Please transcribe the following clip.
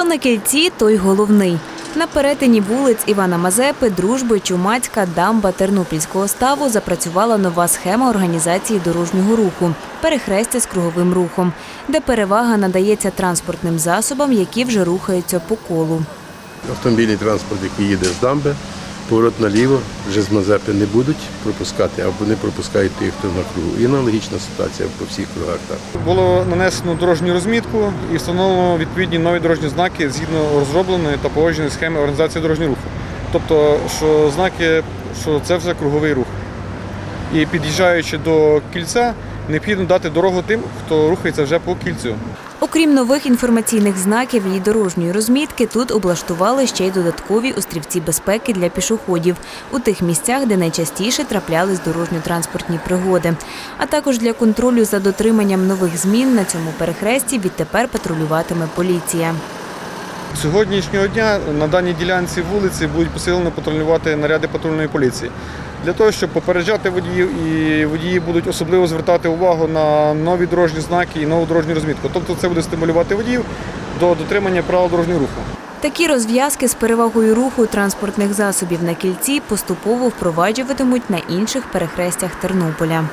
Хто на кільці, той головний. На перетині вулиць Івана Мазепи, Дружби, Чумацька, Дамба, Тернопільського ставу запрацювала нова схема організації дорожнього руху перехрестя з круговим рухом, де перевага надається транспортним засобам, які вже рухаються по колу. Автомобільний транспорт, який їде з дамби, поворот наліво, вже з Мазепи не будуть пропускати, або не пропускають тих, хто на кругу. І аналогічна ситуація по всіх кругах. Так. Було нанесено дорожню розмітку і встановлено відповідні нові дорожні знаки згідно розробленої та погодженої схеми організації дорожнього руху. Тобто, що знаки, що це вже круговий рух. І під'їжджаючи до кільця, необхідно дати дорогу тим, хто рухається вже по кільцю. Окрім нових інформаційних знаків і дорожньої розмітки, тут облаштували ще й додаткові острівці безпеки для пішоходів у тих місцях, де найчастіше траплялись дорожньо-транспортні пригоди. А також для контролю за дотриманням нових змін на цьому перехресті відтепер патрулюватиме поліція. Сьогоднішнього дня на даній ділянці вулиці будуть посилено патрулювати наряди патрульної поліції. Для того, щоб попереджати водіїв, і водії будуть особливо звертати увагу на нові дорожні знаки і нову дорожню розмітку. Тобто це буде стимулювати водіїв до дотримання правил дорожнього руху. Такі розв'язки з перевагою руху транспортних засобів на кільці поступово впроваджуватимуть на інших перехрестях Тернополя.